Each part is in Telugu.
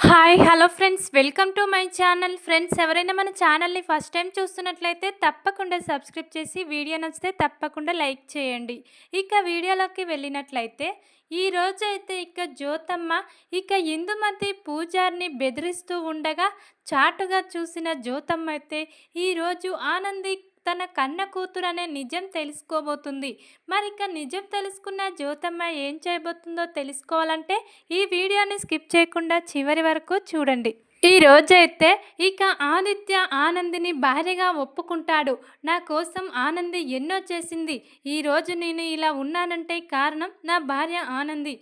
Hi hello friends welcome to my channel friends ఎవరైనా మన ఛానల్ని ఫస్ట్ టైం చూస్తున్నట్లయితే తప్పకుండా సబ్స్క్రైబ్ చేసి వీడియో నచ్చితే తప్పకుండా లైక్ చేయండి. ఇక వీడియోలోకి వెళ్ళినట్లయితే ఈ రోజైతే అయితే ఇక జ్యోతమ్మ ఇక ఇందుమతి పూజారిని బెదిరిస్తూ ఉండగా చాటుగా చూసిన జ్యోతమ్మ అయితే ఈరోజు ఆనంది తన కన్న కూతురు అనే నిజం తెలుసుకోబోతుంది. మరి ఇక నిజం తెలుసుకున్న జ్యోతమ్మ ఏం చేయబోతుందో తెలుసుకోవాలంటే ఈ వీడియోని స్కిప్ చేయకుండా చివరి వరకు చూడండి. ఈ రోజైతే ఇక ఆదిత్య ఆనందిని భార్యగా ఒప్పుకుంటాడు. నా కోసం ఆనంది ఎన్నో చేసింది. ఈ రోజు నేను ఇలా ఉన్నానంటే కారణం నా భార్య ఆనంది.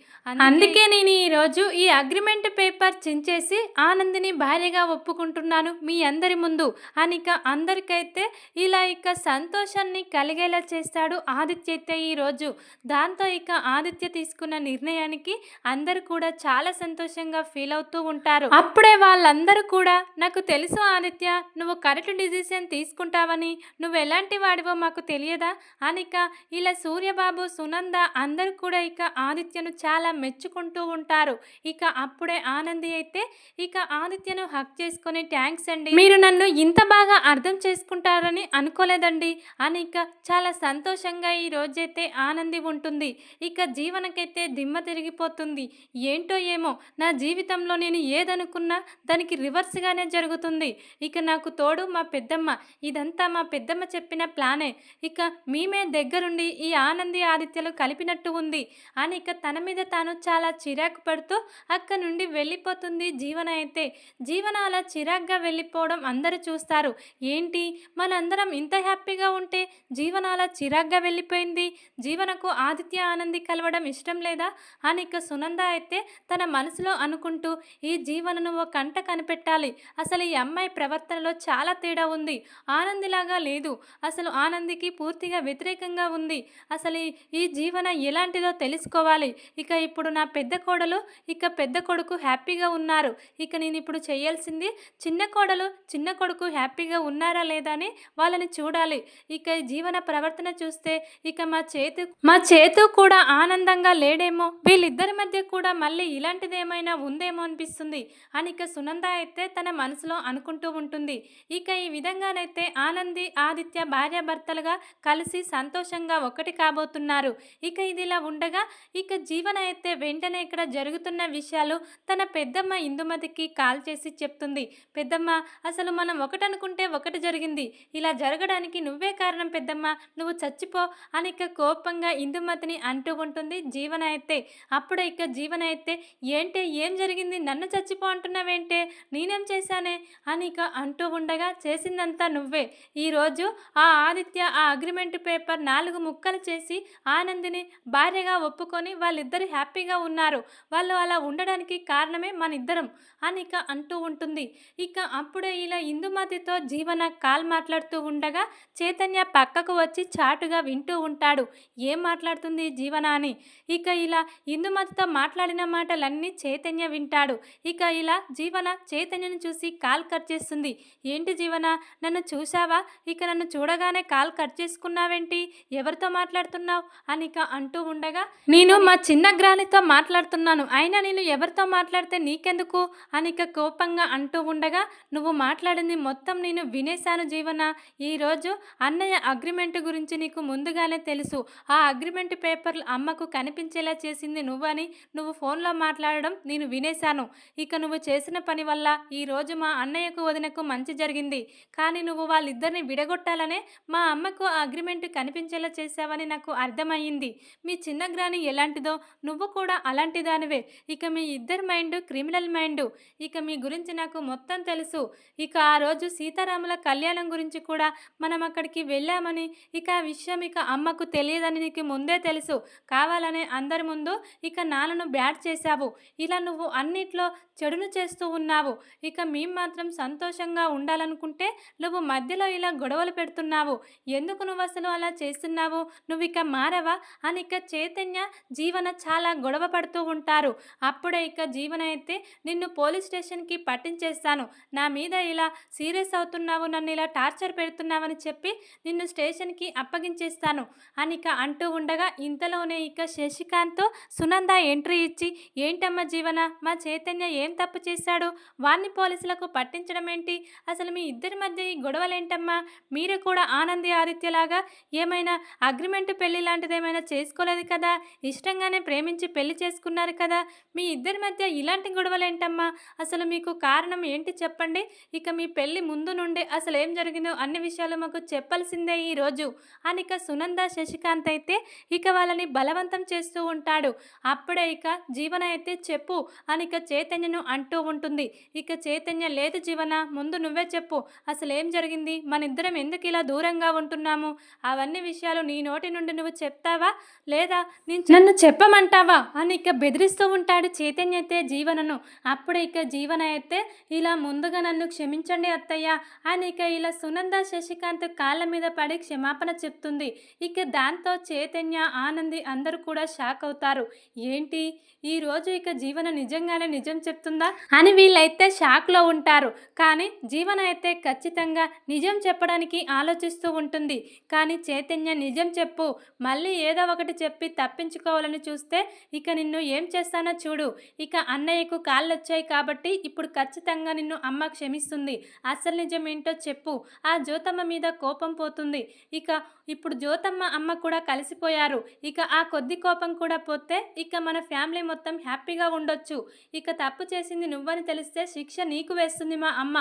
అందుకే నేను ఈ రోజు ఈ అగ్రిమెంట్ పేపర్ చించేసి ఆనందిని భార్యగా ఒప్పుకుంటున్నాను మీ అందరి ముందు. అని ఇక అందరికైతే ఇలా ఇక సంతోషాన్ని కలిగేలా చేస్తాడు ఆదిత్య అయితే ఈరోజు దాంతో ఇక ఆదిత్య తీసుకున్న నిర్ణయానికి అందరూ కూడా చాలా సంతోషంగా ఫీల్ అవుతూ ఉంటారు. అప్పుడే వాళ్ళందరూ కూడా నాకు తెలుసు ఆదిత్య నువ్వు కరెక్ట్ డిసిషన్ తీసుకుంటావని నువ్వు ఎలాంటి వాడివో మాకు తెలియదా? అనిక ఇలా సూర్యబాబు సునంద అందరూ కూడా ఇక ఆదిత్యను చాలా మెచ్చుకుంటూ ఉంటారు. ఇక అప్పుడే ఆనంది అయితే ఇక ఆదిత్యను హక్ చేసుకొని థ్యాంక్స్ అండి. మీరు నన్ను ఇంత బాగా అర్థం చేసుకుంటారని అనుకోలేదండి అని ఇక చాలా సంతోషంగా ఈ రోజైతే ఆనంది ఉంటుంది. ఇక జీవనకైతే దిమ్మ తిరిగిపోతుంది. ఏంటో ఏమో నా జీవితంలో నేను ఏదనుకున్నా దానికి రివర్స్గానే జరుగుతుంది. ఇక నాకు తోడు మా పెద్దమ్మ ఇదంతా మా పెద్దమ్మ చెప్పిన ప్లానే ఇక మేమే దగ్గరుండి ఈ ఆనంది ఆదిత్యలు కలిపినట్టు ఉంది అని ఇక తన మీద తాను చాలా చిరాకు పడుతూ అక్క నుండి వెళ్ళిపోతుంది జీవన అయితే. జీవన అలా చిరాగ్గా వెళ్ళిపోవడం అందరూ చూస్తారు. ఏంటి? మనందరం ఇంత హ్యాపీగా ఉంటే జీవన అలా చిరాగ్గా వెళ్ళిపోయింది. జీవనకు ఆదిత్య ఆనంది కలవడం ఇష్టం లేదా? అని ఇక సునంద అయితే తన మనసులో అనుకుంటూ ఈ జీవనను ఓ కంట కనిపెట్టాలి. అసలు ఈ అమ్మాయి ప్రవర్తనలో చాలా తేడా ఉంది. ఆనందిలాగా లేదు. అసలు ఆనందికి పూర్తిగా వ్యతిరేకంగా ఉంది. అసలు ఈ- జీవన ఎలాంటిదో తెలుసుకోవాలి. ఇక ఇప్పుడు నా పెద్ద కోడలు ఇక పెద్ద కొడుకు హ్యాపీగా ఉన్నారు. ఇక నేను ఇప్పుడు చేయాల్సింది చిన్న కోడలు చిన్న కొడుకు హ్యాపీగా ఉన్నారా లేదా అని వాళ్ళని చూడాలి. ఇక ఈ జీవన ప్రవర్తన చూస్తే ఇక మా చేతు మా చేతు కూడా ఆనందంగా లేడేమో. వీళ్ళిద్దరి మధ్య కూడా మళ్ళీ ఇలాంటిదేమైనా ఉందేమో అనిపిస్తుంది. అని ఇక సునంద అయితే తన మనసులో అనుకుంటూ ఉంటుంది. ఇక ఈ విధంగానైతే ఆనంది ఆదిత్య భార్యాభర్తలుగా కలిసి సంతోషంగా ఒకటి కాబోతున్నారు. ఇక ఇదిలా ఉండగా ఇక జీవన అయితే వెంటనే ఇక్కడ జరుగుతున్న విషయాలు తన పెద్దమ్మ ఇందుమతికి కాల్ చేసి చెప్తుంది. పెద్దమ్మ అసలు మనం ఒకటనుకుంటే ఒకటి జరిగింది. ఇలా జరగడానికి నువ్వే కారణం పెద్దమ్మ. నువ్వు చచ్చిపో అని ఇక కోపంగా ఇందుమతిని అంటూ ఉంటుంది జీవన అయితే. అప్పుడు ఇక జీవన అయితే ఏంటే ఏం జరిగింది? నన్ను చచ్చిపో అంటున్నావేంటే? నేనేం చేశానే? అని ఇక అంటూ ఉండగా చేసిందంతా నువ్వే. ఈరోజు ఆ ఆదిత్య ఆ అగ్రిమెంట్ పేపర్ నాలుగు ముక్కలు చేసి ఆనందిని భార్యగా ఒప్పుకొని వాళ్ళిద్దరు హ్యాపీగా ఉన్నారు. వాళ్ళు అలా ఉండడానికి కారణమే మన ఇద్దరం అని ఇక అంటూ ఉంటుంది. ఇక అప్పుడే ఇలా ఇందుమతితో జీవన కాల్ మాట్లాడుతూ ఉండగా చైతన్య పక్కకు వచ్చి చాటుగా వింటూ ఉంటాడు. ఏం మాట్లాడుతుంది జీవన అని? ఇక ఇలా ఇందుమతితో మాట్లాడిన మాటలన్నీ చైతన్య వింటాడు. ఇక ఇలా జీవన చైతన్యను చూసి కాల్ కట్ చేస్తుంది. ఏంటి జీవన నన్ను చూశావా? ఇక నన్ను చూడగానే కాల్ కట్ చేసుకున్నావేంటి? ఎవరితో మాట్లాడుతున్నావు? అని ఇక అంటూ ఉండగా నేను మా చిన్న గ్రానితో మాట్లాడుతున్నాను. అయినా నేను ఎవరితో మాట్లాడితే నీకెందుకు? అని ఇక కోపంగా అంటూ ఉండగా నువ్వు మాట్లాడింది మొత్తం నేను వినేశాను జీవన. ఈరోజు అన్నయ్య అగ్రిమెంట్ గురించి నీకు ముందుగానే తెలుసు. ఆ అగ్రిమెంట్ పేపర్లు అమ్మకు కనిపించేలా చేసింది నువ్వని. నువ్వు ఫోన్లో మాట్లాడడం నేను వినేశాను. ఇక నువ్వు చేసిన పని వల్ల ఈరోజు మా అన్నయ్యకు వదినకు మంచి జరిగింది. కానీ నువ్వు వాళ్ళిద్దరిని విడగొట్టాలనే మా అమ్మకు ఆ అగ్రిమెంట్ కనిపించేలా చేశావని నాకు అర్థమయ్యింది. మీ చిన్న గ్రాని ఎలాంటిదో నువ్వు కూడా అలాంటి దానివే. ఇక మీ ఇద్దరి మైండ్ క్రిమినల్ మైండ్. ఇక మీ గురించి నాకు మొత్తం తెలుసు. ఇక ఆ రోజు సీతారాముల కళ్యాణం గురించి కూడా మనం అక్కడికి వెళ్ళామని ఇక ఆ విషయం ఇక అమ్మకు తెలియదని నీకు ముందే తెలుసు. కావాలనే అందరి ముందు ఇక నాన్నను బ్యాడ్ చేశావు. ఇలా నువ్వు అన్నిట్లో చెడును చేస్తూ ఉన్నావు చేస్తున్నావు ఇక మేము మాత్రం సంతోషంగా ఉండాలనుకుంటే నువ్వు మధ్యలో ఇలా గొడవలు పెడుతున్నావు. ఎందుకు నువ్వు అసలు అలా చేస్తున్నావు? నువ్వు ఇక మారవా? అని ఇక చైతన్య జీవన చాలా గొడవ పడుతూ ఉంటారు. అప్పుడే ఇక జీవన అయితే నిన్ను పోలీస్ స్టేషన్కి పట్టించేస్తాను. నా మీద ఇలా సీరియస్ అవుతున్నావు? నన్ను ఇలా టార్చర్ పెడుతున్నావని చెప్పి నిన్ను స్టేషన్కి అప్పగించేస్తాను. అని ఇక అంటూ ఉండగా ఇంతలోనే ఇక శశికాంత్తో సునంద ఎంట్రీ ఇచ్చి ఏంటమ్మా జీవన? మా చైతన్య ఏం తప్పు చేశాడు? వారిని పోలీసులకు పట్టించడం ఏంటి అసలు మీ ఇద్దరి మధ్య ఈ గొడవలేంటమ్మా? మీరు కూడా ఆనంది ఆదిత్యలాగా ఏమైనా అగ్రిమెంట్ పెళ్ళి లాంటిది ఏమైనా చేసుకోలేదు కదా? ఇష్టంగానే ప్రేమించి పెళ్ళి చేసుకున్నారు కదా? మీ ఇద్దరి మధ్య ఇలాంటి గొడవలేంటమ్మా? అసలు మీకు కారణం ఏంటి చెప్పండి? ఇక మీ పెళ్ళి ముందు నుండి అసలు ఏం జరిగిందో అన్ని విషయాలు మాకు చెప్పాల్సిందే ఈ రోజు. అని ఇక సునంద శశికాంత్ అయితే ఇక వాళ్ళని బలవంతం చేస్తూ ఉంటాడు. అప్పుడే ఇక జీవన అయితే చెప్పు అని ఇక చైతన్యను అంటూ ఉంటుంది. ఇక చైతన్య లేదు జీవన? ముందు నువ్వే చెప్పు. అసలు ఏం జరిగింది? మన ఇద్దరం ఎందుకు ఇలా దూరంగా ఉంటున్నాము? అవన్నీ విషయాలు నీ నోటి నుండి నువ్వు చెప్తావా? లేదా నేను నన్ను చెప్పమంటావా? అని ఇక బెదిరిస్తూ ఉంటాడు చైతన్య అయితే జీవనను. అప్పుడే ఇక జీవన అయితే ఇలా ముందుగా నన్ను క్షమించండి అత్తయ్య అని ఇక ఇలా సునంద శశికాంత్ కాళ్ళ మీద పడి క్షమాపణ చెప్తుంది. ఇక దాంతో చైతన్య ఆనంది అందరూ కూడా షాక్ అవుతారు. ఏంటి? ఈ రోజు ఇక జీవన నిజంగానే నిజం చెప్తుందా? అని వీళ్ళైతే షాక్లో ఉంటారు. కానీ జీవన అయితే ఖచ్చితంగా నిజం చెప్పడానికి ఆలోచిస్తూ ఉంటుంది. కానీ చైతన్య నిజం చెప్పు. మళ్ళీ ఏదో ఒకటి చెప్పి తప్పించుకోవాలని చూస్తే ఇక నిన్ను ఏం చేస్తానో చూడు. ఇక అన్నయ్యకు కాళ్ళు వచ్చాయి కాబట్టి ఇప్పుడు ఖచ్చితంగా నిన్ను అమ్మ క్షమిస్తుంది. అసలు నిజం ఏంటో చెప్పు. ఆ జ్యోతమ్మ మీద కోపం పోతుంది. ఇక ఇప్పుడు జ్యోతమ్మ అమ్మ కూడా కలిసిపోయారు. ఇక ఆ కొద్ది కోపం కూడా పోతే ఇక మన ఫ్యామిలీ మొత్తం హ్యాపీగా ఉండొచ్చు. ఇక తప్పు చేసింది నువ్వని తెలిసి చేస్తే శిక్ష నీకు వేస్తుంది మా అమ్మ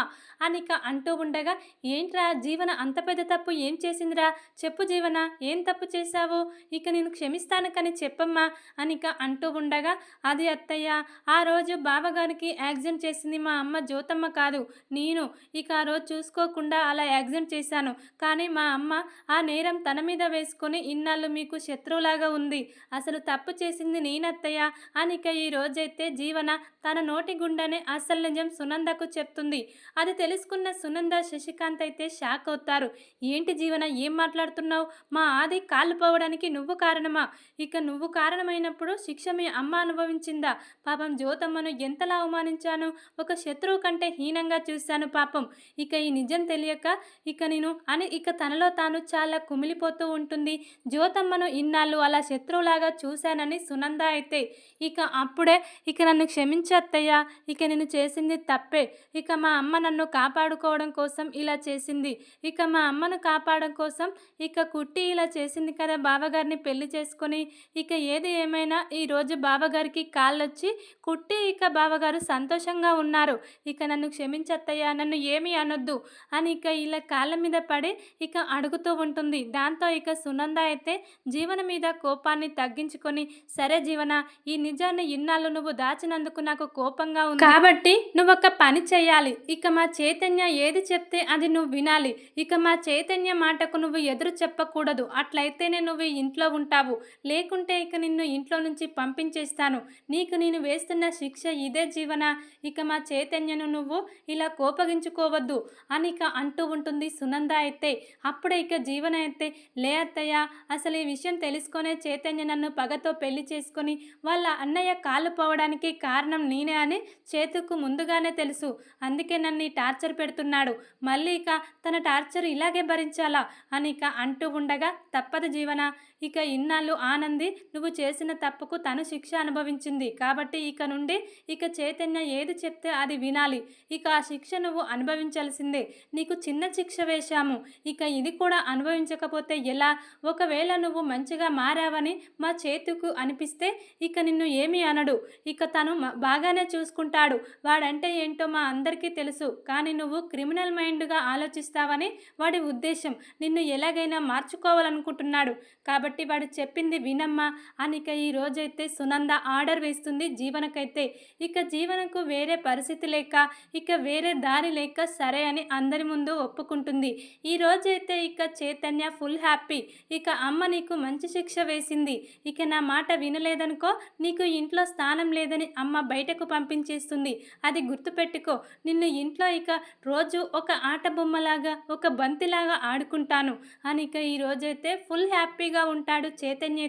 అనిక అంటూ ఉండగా ఏంట్రా జీవన అంత పెద్ద తప్పు ఏం చేసిందిరా? చెప్పు జీవన ఏం తప్పు చేశావు? ఇక నేను క్షమిస్తాను కానీ చెప్పమ్మా అనిక అంటూ ఉండగా అది అత్తయ్య ఆ రోజు బావగారికి యాక్సిడెంట్ చేసింది మా అమ్మ జ్యోతమ్మ కాదు నేను. ఇక ఆ రోజు చూసుకోకుండా అలా యాక్సిడెంట్ చేశాను. కానీ మా అమ్మ ఆ నేరం తన మీద వేసుకొని ఇన్నాళ్ళు మీకు శత్రువులాగా ఉంది. అసలు తప్పు చేసింది నేనత్తయ్య అనిక ఈ రోజైతే జీవన తన నోటి గుండెనే అసలు నిజం సునందకు చెప్తుంది. అది తెలుసుకున్న సునంద శశికాంత్ అయితే షాక్ అవుతారు. ఏంటి జీవన ఏం మాట్లాడుతున్నావు? మా ఆది కాలుపోవడానికి నువ్వు కారణమా? ఇక నువ్వు కారణమైనప్పుడు శిక్ష మీ అమ్మ అనుభవించిందా? పాపం జ్యోతమ్మను ఎంతలా అవమానించాను? ఒక శత్రువు కంటే హీనంగా చూశాను పాపం. ఇక ఈ నిజం తెలియక ఇక నేను అని ఇక తనలో తాను చాలా కుమిలిపోతూ ఉంటుంది. జ్యోతమ్మను ఇన్నాళ్ళు అలా శత్రువులాగా చూశానని సునంద అయితే ఇక అప్పుడే ఇక నన్ను క్షమించత్తయ్యా ఇక నేను చేసింది తప్పే. ఇక మా అమ్మ నన్ను కాపాడుకోవడం కోసం ఇలా చేసింది. ఇక మా అమ్మను కాపాడడం కోసం ఇక కుట్టి ఇలా చేసింది కదా బావగారిని పెళ్ళి చేసుకొని. ఇక ఏది ఏమైనా ఈరోజు బావగారికి కాళ్ళొచ్చి కుట్టి ఇక బావగారు సంతోషంగా ఉన్నారు. ఇక నన్ను క్షమించత్తయ్యా నన్ను ఏమీ అనొద్దు అని ఇక ఇలా కాళ్ళ మీద పడి ఇక అడుగుతూ ఉంటుంది. దాంతో ఇక సునంద అయితే జీవన మీద కోపాన్ని తగ్గించుకొని సరే జీవన ఈ నిజాన్ని ఇన్నాళ్ళు నువ్వు దాచినందుకు నాకు కోపంగా ఉంది. కాబట్టి నువ్వు ఒక పని చేయాలి ఇక మా చైతన్య ఏది చెప్తే అది నువ్వు వినాలి. ఇక మా చైతన్య మాటకు నువ్వు ఎదురు చెప్పకూడదు. అట్లయితేనే నువ్వు ఇంట్లో ఉంటావు. లేకుంటే ఇక నిన్ను ఇంట్లో నుంచి పంపించేస్తాను. నీకు నేను వేస్తున్న శిక్ష ఇదే జీవన. ఇక మా చైతన్యను నువ్వు ఇలా కోపగించుకోవద్దు అని ఇక అంటూ ఉంటుంది సునంద అయితే. అప్పుడే ఇక జీవన అయితే లే అత్తయ్య అసలు ఈ విషయం తెలుసుకునే చైతన్య నన్ను పగతో పెళ్ళి చేసుకొని వాళ్ళ అన్నయ్య కాలు పోవడానికి కారణం నేనే అని చేతుకు ముందుగానే తెలుసు. అందుకే నన్ను టార్చర్ పెడుతున్నాడు. మళ్ళీ ఇక తన టార్చర్ ఇలాగే భరించాలా? అని ఇక అంటూ ఉండగా తప్పదు జీవన? ఇక ఇన్నాళ్ళు ఆనంది నువ్వు చేసిన తప్పుకు తను శిక్ష అనుభవించింది. కాబట్టి ఇక నుండి ఇక చైతన్య ఏది చెప్తే అది వినాలి. ఇక ఆ శిక్ష నువ్వు అనుభవించాల్సిందే. నీకు చిన్న శిక్ష వేశాము. ఇక ఇది కూడా అనుభవించకపోతే ఎలా? ఒకవేళ నువ్వు మంచిగా మారావని మా చేతుకు అనిపిస్తే ఇక నిన్ను ఏమీ అనడు. ఇక తను బాగానే చూసుకుంటాడు. వాడంటే ఏంటో మా అందరికీ తెలుసు. కానీ నువ్వు క్రిమినల్ మైండ్గా ఆలోచిస్తావని వాడి ఉద్దేశం. నిన్ను ఎలాగైనా మార్చుకోవాలనుకుంటున్నాడు. కాబట్టి కాబట్టి వాడు చెప్పింది వినమ్మా అని ఇక ఈ రోజైతే సునంద ఆర్డర్ వేస్తుంది జీవనకైతే. ఇక జీవనకు వేరే పరిస్థితి లేక ఇక వేరే దారి లేక సరే అని అందరి ముందు ఒప్పుకుంటుంది. ఈ రోజైతే ఇక చైతన్య ఫుల్ హ్యాపీ. ఇక అమ్మ నీకు మంచి శిక్ష వేసింది. ఇక నా మాట వినలేదనుకో నీకు ఇంట్లో స్థానం లేదని అమ్మ బయటకు పంపించేస్తుంది. అది గుర్తుపెట్టుకో నిన్ను ఇంట్లో ఇక రోజు ఒక ఆట బొమ్మలాగా ఒక బంతిలాగా ఆడుకుంటాను. అని ఇక ఈ రోజైతే ఫుల్ హ్యాపీగా ఉంటాడు చైతన్య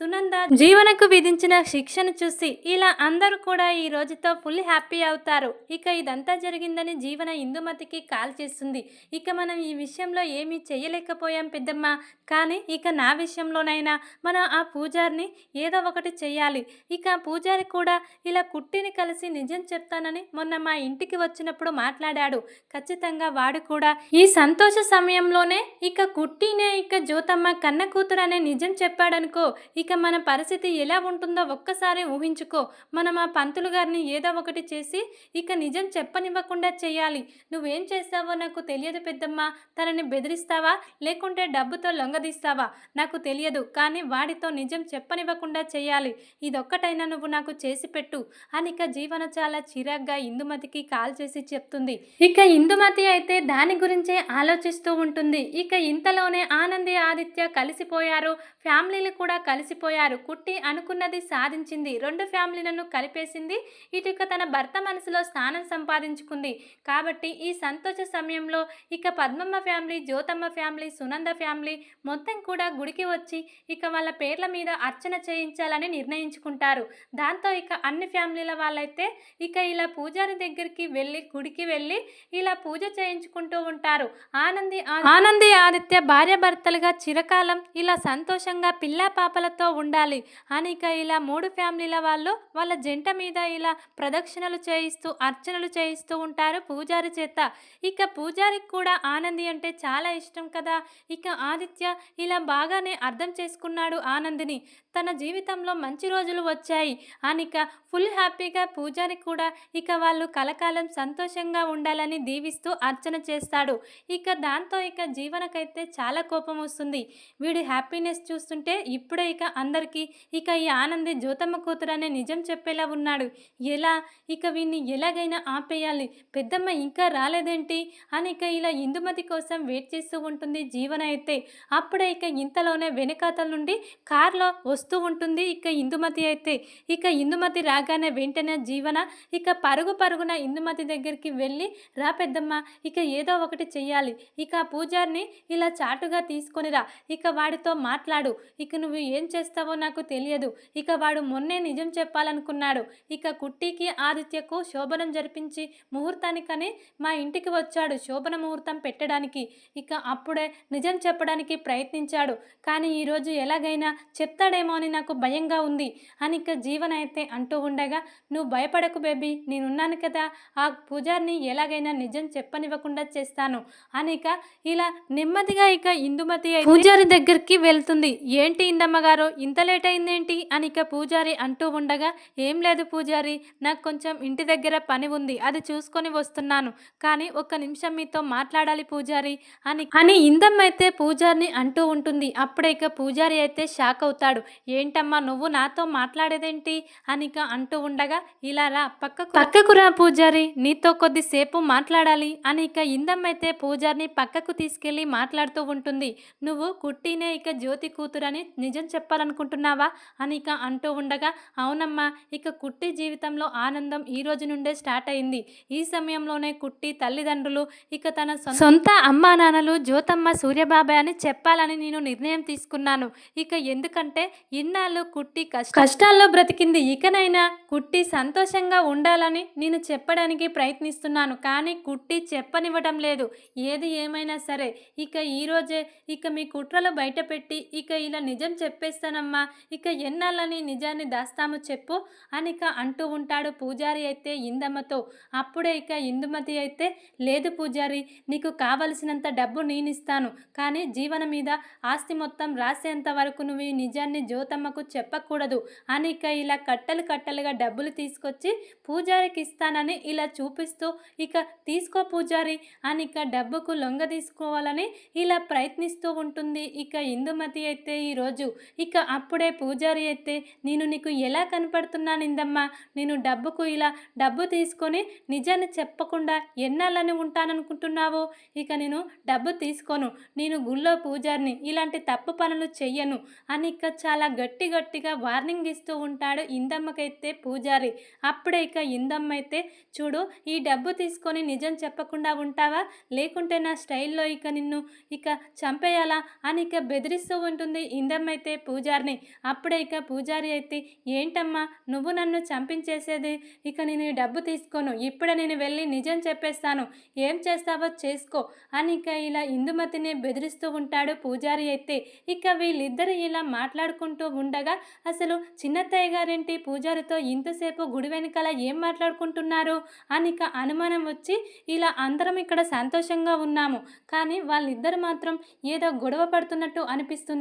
సునంద జీవనకు విధించిన శిక్షను చూసి ఇలా అందరూ కూడా ఈ రోజుతో ఫుల్ హ్యాపీ అవుతారు. ఇక ఇదంతా జరిగిందని జీవన ఇందుమతికి కాల్ చేస్తుంది. ఇక మనం ఈ విషయంలో ఏమీ చేయలేకపోయాం పెద్దమ్మ. కానీ ఇక నా విషయంలోనైనా మనం ఆ పూజారిని ఏదో ఒకటి చేయాలి ఇక పూజారి కూడా ఇలా కుట్టిని కలిసి నిజం చెప్తానని మొన్న మా ఇంటికి వచ్చినప్పుడు మాట్లాడాడు. ఖచ్చితంగా వాడు కూడా ఈ సంతోష సమయంలోనే ఇక కుట్టినే ఇక జ్యోతమ్మ కన్న కూతురు అనే నిజం చెప్పాడనుకో ఇక మన పరిస్థితి ఎలా ఉంటుందో ఒక్కసారి ఊహించుకో. మనం ఆ పంతులు గారిని ఏదో ఒకటి చేసి ఇక నిజం చెప్పనివ్వకుండా చేయాలి. నువ్వేం చేస్తావో నాకు తెలియదు పెద్దమ్మ. తనని బెదిరిస్తావా? లేకుంటే డబ్బుతో లొంగదీస్తావా? నాకు తెలియదు కానీ వాడితో నిజం చెప్పనివ్వకుండా చేయాలి. ఇదొక్కటైనా నువ్వు నాకు చేసి పెట్టు అని ఇక జీవన చాలా చిరాగ్గా ఇందుమతికి కాల్ చేసి చెప్తుంది. ఇక ఇందుమతి అయితే దాని గురించే ఆలోచిస్తూ ఉంటుంది. ఇక ఇంతలోనే ఆనంది ఆదిత్య కలిసిపోయారు. ఫ్యామిలీలు కూడా కలిసిపోయారు. కుట్టి అనుకున్నది సాధించింది. రెండు ఫ్యామిలీలను కలిపేసింది. ఇటు తన భర్త మనసులో స్థానం సంపాదించుకుంది. కాబట్టి ఈ సంతోష సమయంలో ఇక Padmamma family Jyothamma family Sunanda family మొత్తం కూడా గుడికి వచ్చి ఇక వాళ్ళ పేర్ల మీద అర్చన చేయించాలని నిర్ణయించుకుంటారు. దాంతో ఇక అన్ని ఫ్యామిలీల వాళ్ళైతే ఇక ఇలా పూజారి దగ్గరికి వెళ్ళి గుడికి వెళ్ళి ఇలా పూజ చేయించుకుంటూ ఉంటారు. ఆనంది ఆనంది ఆదిత్య భార్యాభర్తలుగా చిరకాలం ఇలా సంతోషంగా పిల్లా పాపలతో ఉండాలి. అని ఇక ఇలా మూడు ఫ్యామిలీల వాళ్ళు వాళ్ళ జంట మీద ఇలా ప్రదక్షిణలు చేయిస్తూ అర్చనలు చేయిస్తూ ఉంటారు పూజారి చేత. ఇక పూజారికి కూడా ఆనంది అంటే చాలా ఇష్టం కదా. ఇక ఆదిత్య ఇలా బాగానే అర్థం చేసుకున్నాడు ఆనందిని. తన జీవితంలో మంచి రోజులు వచ్చాయి. అనిక ఫుల్ హ్యాపీగా పూజారి కూడా ఇక వాళ్ళు కలకాలం సంతోషంగా ఉండాలని దీవిస్తూ అర్చన చేస్తాడు. ఇక దాంతో ఇక జీవనకైతే చాలా కోపం వస్తుంది. వీడి హ్యాపీనెస్ చూస్తుంటే ఇప్పుడే ఇక అందరికీ ఇక ఈ ఆనంది జ్యోతమ్మ కూతురు అనే నిజం చెప్పేలా ఉన్నాడు. ఎలా? ఇక వీన్ని ఎలాగైనా ఆపేయాలి. పెద్దమ్మ ఇంకా రాలేదేంటి? అని ఇక ఇలా ఇందుమతి కోసం వెయిట్ చేస్తూ ఉంటుంది జీవన అయితే. అప్పుడే ఇక ఇంతలోనే వెనకాతల నుండి కార్లో వస్తూ ఉంటుంది ఇక ఇందుమతి అయితే. ఇక ఇందుమతి రాగానే వెంటనే జీవన ఇక పరుగు పరుగున ఇందుమతి దగ్గరికి వెళ్ళి రా పెద్దమ్మ ఇక ఏదో ఒకటి చెయ్యాలి. ఇక పూజారిని ఇలా చాటుగా తీసుకొని రా. ఇక వాడితో మా మాట్లాడు. ఇక నువ్వు ఏం చేస్తావో నాకు తెలియదు. ఇక వాడు మొన్నే నిజం చెప్పాలనుకున్నాడు. ఇక కుట్టికి ఆదిత్యకు శోభనం జరిపించి ముహూర్తానికనే మా ఇంటికి వచ్చాడు శోభన ముహూర్తం పెట్టడానికి. ఇక అప్పుడే నిజం చెప్పడానికి ప్రయత్నించాడు. కానీ ఈరోజు ఎలాగైనా చెప్తాడేమో అని నాకు భయంగా ఉంది. అని ఇక జీవన అయితే అంటూ ఉండగా నువ్వు భయపడకు బేబీ నేనున్నాను కదా. ఆ పూజారిని ఎలాగైనా నిజం చెప్పనివ్వకుండా చేస్తాను. అని ఇక ఇలా నెమ్మదిగా ఇక ఇందుమతి పూజారి దగ్గరికి వెళ్తుంది. ఏంటి ఇందమ్మగారు ఇంత లేట్ అయిందేంటి అని ఇక పూజారి అంటూ ఉండగా ఏం లేదు పూజారి నాకు కొంచెం ఇంటి దగ్గర పని ఉంది అది చూసుకొని వస్తున్నాను. కానీ ఒక్క నిమిషం మీతో మాట్లాడాలి పూజారి అని అని ఇందమ్మ అయితే పూజారిని అంటూ ఉంటుంది. అప్పుడే ఇక పూజారి అయితే షాక్ అవుతాడు. ఏంటమ్మా నువ్వు నాతో మాట్లాడేదేంటి? అని ఇక అంటూ ఉండగా ఇలా రా పక్కకు పక్కకు రా పూజారి నీతో కొద్దిసేపు మాట్లాడాలి అని ఇక ఇందమ్మ అయితే పూజారిని పక్కకు తీసుకెళ్ళి మాట్లాడుతూ ఉంటుంది. నువ్వు కుట్టినే ఇక జ్యోతి కూతురని నిజం చెప్పాలనుకుంటున్నావా? అని ఇక అంటూ ఉండగా అవునమ్మా ఇక కుట్టి జీవితంలో ఆనందం ఈ రోజు నుండే స్టార్ట్ అయింది. ఈ సమయంలోనే కుట్టి తల్లిదండ్రులు ఇక తన సొంత అమ్మా నాన్నలు జ్యోతమ్మ సూర్యబాబాయ్ అని చెప్పాలని నేను నిర్ణయం తీసుకున్నాను. ఇక ఎందుకంటే ఇన్నాళ్ళు కుట్టి కష్ట కష్టాల్లో బ్రతికింది ఇకనైనా కుట్టి సంతోషంగా ఉండాలని నేను చెప్పడానికి ప్రయత్నిస్తున్నాను. కానీ కుట్టి చెప్పనివ్వడం లేదు. ఏది ఏమైనా సరే ఇక ఈరోజే ఇక మీ కుట్రలు బయటపెట్టి ఇక ఇలా నిజం చెప్పేస్తానమ్మా. ఇక ఎన్నాళ్ళని నిజాన్ని దాస్తాము చెప్పు అని ఇక అంటూ ఉంటాడు. పూజారి అయితే ఇందమ్మతో అప్పుడే ఇక ఇందుమతి అయితే లేదు పూజారి నీకు కావలసినంత డబ్బు నేను ఇస్తాను కానీ జీవన మీద ఆస్తి మొత్తం రాసేంత వరకు నువ్వు ఈ నిజాన్ని జ్యోతమ్మకు చెప్పకూడదు. అని ఇక ఇలా కట్టలు కట్టలుగా డబ్బులు తీసుకొచ్చి పూజారికి ఇస్తానని ఇలా చూపిస్తూ ఇక తీసుకో పూజారి అని ఇక డబ్బుకు లొంగ తీసుకోవాలని ఇలా ప్రయత్నిస్తూ ఉంటుంది. ఇక ఇందుమతి ఇందుమతి అయితే ఈరోజు ఇక అప్పుడే పూజారి అయితే నేను నీకు ఎలా కనపడుతున్నాను ఇందమ్మా నేను డబ్బుకు ఇలా డబ్బు తీసుకొని నిజాన్ని చెప్పకుండా ఎన్నాళ్ళని ఉంటాననుకుంటున్నావు? ఇక నేను డబ్బు తీసుకోను. నేను గుళ్ళో పూజారిని ఇలాంటి తప్పు పనులు చెయ్యను అని ఇక చాలా గట్టి గట్టిగా వార్నింగ్ ఇస్తూ ఉంటాడు ఇందమ్మకైతే పూజారి. అప్పుడే ఇక ఇందమ్మ అయితే చూడు ఈ డబ్బు తీసుకొని నిజం చెప్పకుండా ఉంటావా? లేకుంటే నా స్టైల్లో ఇక నిన్ను ఇక చంపేయాలా? అని ఇక బెదిరిస్తూ ఉంటుంది ఇందమ్మైతే అయితే పూజారిని. అప్పుడే ఇక పూజారి అయితే ఏంటమ్మా నువ్వు నన్ను చంపించేసేది? ఇక నేను డబ్బు తీసుకోను. ఇప్పుడే నేను వెళ్ళి నిజం చెప్పేస్తాను. ఏం చేస్తావో చేసుకో అని ఇక ఇలా ఇందుమతిని బెదిరిస్తూ ఉంటాడు పూజారి అయితే. ఇక వీళ్ళిద్దరు ఇలా మాట్లాడుకుంటూ ఉండగా అసలు చిన్నత్తయ్య గారేంటి? పూజారితో ఇంతసేపు గుడి వెనకాల ఏం మాట్లాడుకుంటున్నారు? అని ఇక అనుమానం వచ్చి ఇలా అందరం ఇక్కడ సంతోషంగా ఉన్నాము. కానీ వాళ్ళిద్దరు మాత్రం ఏదో గొడవ పడుతున్నట్టు అనిపిస్తుంది.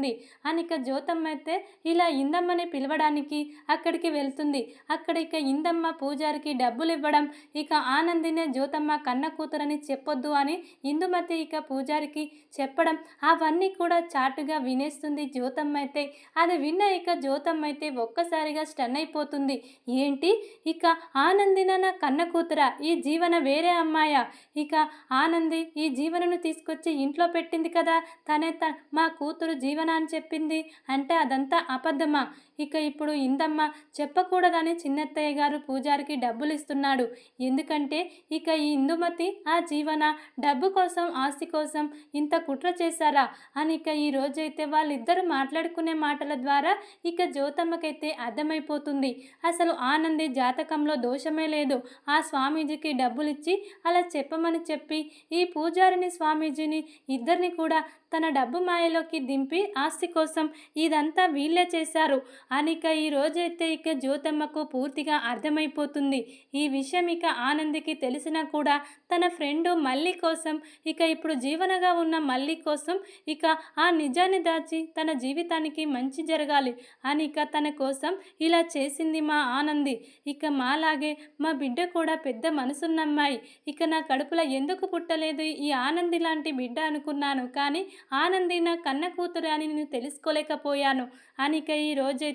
అని ఇక జ్యోతమ్మ అయితే ఇలా ఇందమ్మని పిలవడానికి అక్కడికి వెళ్తుంది. అక్కడ ఇక ఇందమ్మ పూజారికి డబ్బులు ఇవ్వడం ఇక ఆనందినే జ్యోతమ్మ కన్న కూతురని చెప్పొద్దు అని ఇందుమతి ఇక పూజారికి చెప్పడం అవన్నీ కూడా చాటుగా వినేస్తుంది జ్యోతమ్మ అయితే. అది విన్న ఇక జ్యోతమ్మ అయితే ఒక్కసారిగా స్టన్ అయిపోతుంది. ఏంటి? ఇక ఆనందిన నా కన్న కూతురా? ఈ జీవన వేరే అమ్మాయ? ఇక ఆనంది ఈ జీవనను తీసుకొచ్చి ఇంట్లో పెట్టింది కదా? తనే త మా కూతురు జీవన అని చెప్పింది? అంటే అదంతా అబద్ధమా? ఇక ఇప్పుడు ఇందమ్మ చెప్పకూడదని చిన్నత్తయ్య గారు పూజారికి డబ్బులు ఇస్తున్నాడు ఎందుకంటే ఇక ఈ ఇందుమతి ఆ జీవన డబ్బు కోసం ఆస్తి కోసం ఇంత కుట్ర చేశారా? అని ఇక ఈ రోజైతే వాళ్ళిద్దరూ మాట్లాడుకునే మాటల ద్వారా ఇక జ్యోతమ్మకైతే అర్థమైపోతుంది. అసలు ఆనంది జాతకంలో దోషమే లేదు. ఆ స్వామీజీకి డబ్బులిచ్చి అలా చెప్పమని చెప్పి ఈ పూజారిని స్వామీజీని ఇద్దరిని కూడా తన డబ్బు మాయలోకి దింపి ఆస్తి కోసం ఇదంతా వీళ్ళే చేశారు. అనిక ఈ రోజైతే ఇక జ్యోతమ్మకు పూర్తిగా అర్థమైపోతుంది. ఈ విషయం ఇక ఆనందికి తెలిసినా కూడా తన ఫ్రెండ్ మల్లి కోసం ఇక ఇప్పుడు జీవనగా ఉన్న మల్లి కోసం ఇక ఆ నిజాన్ని దాచి తన జీవితానికి మంచి జరగాలి అని ఇక తన కోసం ఇలా చేసింది మా ఆనంది. ఇక మాలాగే మా బిడ్డ కూడా పెద్ద మనసున్న అమ్మాయి. ఇక నా కడుపులో ఎందుకు పుట్టలేదు ఈ ఆనంది లాంటి బిడ్డ అనుకున్నాను. కానీ ఆనంది నా కన్న కూతురు అని నేను తెలుసుకోలేకపోయాను. అనిక ఈ రోజైతే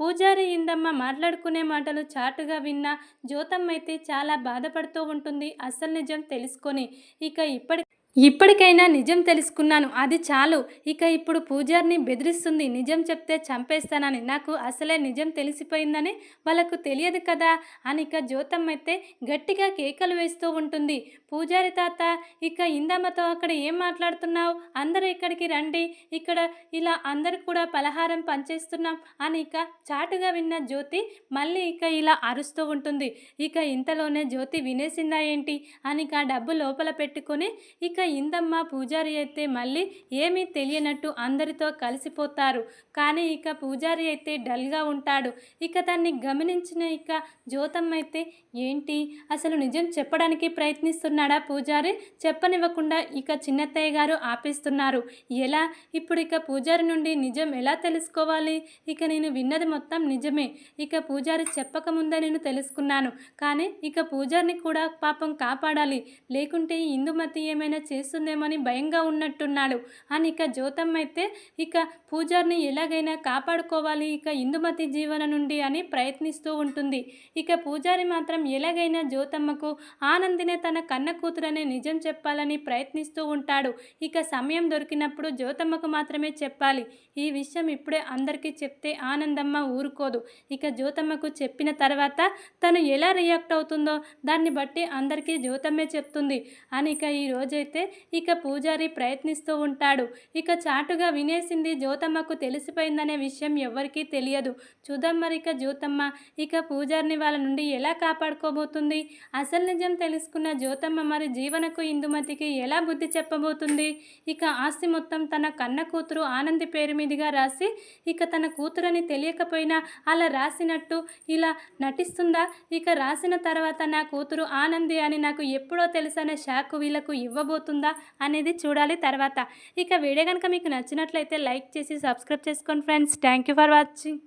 పూజారి ఇందమ్మ మాట్లాడుకునే మాటలు చాటుగా విన్న జ్యోతమ్మ అయితే చాలా బాధపడుతూ ఉంటుంది. అసలు నిజం తెలుసుకొని ఇక ఇప్పటి ఇప్పటికైనా నిజం తెలుసుకున్నాను. అది చాలు. ఇక ఇప్పుడు పూజారిని బెదిరిస్తుంది. నిజం చెప్తే చంపేస్తానని. నాకు అసలే నిజం తెలిసిపోయిందని వాళ్ళకు తెలియదు కదా? అని ఇక జ్యోతమ్మ అయితే గట్టిగా కేకలు వేస్తూ ఉంటుంది. పూజారి తాత ఇక ఇందమ్మతో అక్కడ ఏం మాట్లాడుతున్నావు? అందరూ ఇక్కడికి రండి. ఇక్కడ ఇలా అందరు కూడా పలహారం పంచేస్తున్నాం అని ఇక చాటుగా విన్న జ్యోతి మళ్ళీ ఇక ఇలా అరుస్తూ ఉంటుంది. ఇక ఇంతలోనే జ్యోతి వినేసిందా ఏంటి? అని ఇక డబ్బు లోపల పెట్టుకొని ఇక ఇందమ్మ పూజారి అయితే మళ్ళీ ఏమీ తెలియనట్టు అందరితో కలిసిపోతారు. కానీ ఇక పూజారి అయితే డల్గా ఉంటాడు. ఇక దాన్ని గమనించిన ఇక జ్యోతమ్మ అయితే ఏంటి? అసలు నిజం చెప్పడానికి ప్రయత్నిస్తున్నాడా పూజారి? చెప్పనివ్వకుండా ఇక చిన్నత్తయ్య గారు ఆపేస్తున్నారు. ఎలా? ఇప్పుడు ఇక పూజారి నుండి నిజం ఎలా తెలుసుకోవాలి? ఇక నేను విన్నది మొత్తం నిజమే. ఇక పూజారి చెప్పకముందే నేను తెలుసుకున్నాను. కానీ ఇక పూజారిని కూడా పాపం కాపాడాలి. లేకుంటే ఇందుమతి ఏమైనా చేస్తుందేమని భయంగా ఉన్నట్టున్నాడు. అని ఇక జ్యోతమ్మ అయితే ఇక పూజారిని ఎలాగైనా కాపాడుకోవాలి ఇక ఇందుమతి జీవన నుండి అని ప్రయత్నిస్తూ ఉంటుంది. ఇక పూజారి మాత్రం ఎలాగైనా జ్యోతమ్మకు ఆనందినే తన కన్న కూతురనే నిజం చెప్పాలని ప్రయత్నిస్తూ ఉంటాడు. ఇక సమయం దొరికినప్పుడు జ్యోతమ్మకు మాత్రమే చెప్పాలి. ఈ విషయం ఇప్పుడే అందరికీ చెప్తే ఆనందమ్మ ఊరుకోదు. ఇక జ్యోతమ్మకు చెప్పిన తర్వాత తను ఎలా రియాక్ట్ అవుతుందో దాన్ని బట్టి అందరికీ జ్యోతమ్మే చెప్తుంది. అని ఇక ఈ రోజైతే ఇక పూజారి ప్రయత్నిస్తూ ఉంటాడు. ఇక చాటుగా వినేసింది జ్యోతమ్మకు తెలిసిపోయిందనే విషయం ఎవరికీ తెలియదు. చూద్దాం మరి ఇక జ్యోతమ్మ ఇక పూజారిని వాళ్ళ నుండి ఎలా కాపాడుకోబోతుంది? అసలు నిజం తెలుసుకున్న జ్యోతమ్మ మరి జీవనకు ఇందుమతికి ఎలా బుద్ధి చెప్పబోతుంది? ఇక ఆస్తి మొత్తం తన కన్న కూతురు ఆనంది పేరు మీదుగా రాసి ఇక తన కూతురని తెలియకపోయినా అలా రాసినట్టు ఇలా నటిస్తుందా? ఇక రాసిన తర్వాత నా కూతురు ఆనంది అని నాకు ఎప్పుడో తెలుసనే షాక్ వీళ్ళకు ఇవ్వబోతుంది. అవుతుందా అనేది చూడాలి తర్వాత. ఇక వీడియో కనుక మీకు నచ్చినట్లయితే లైక్ చేసి సబ్స్క్రైబ్ చేసుకోండి friends. Thank you for watching.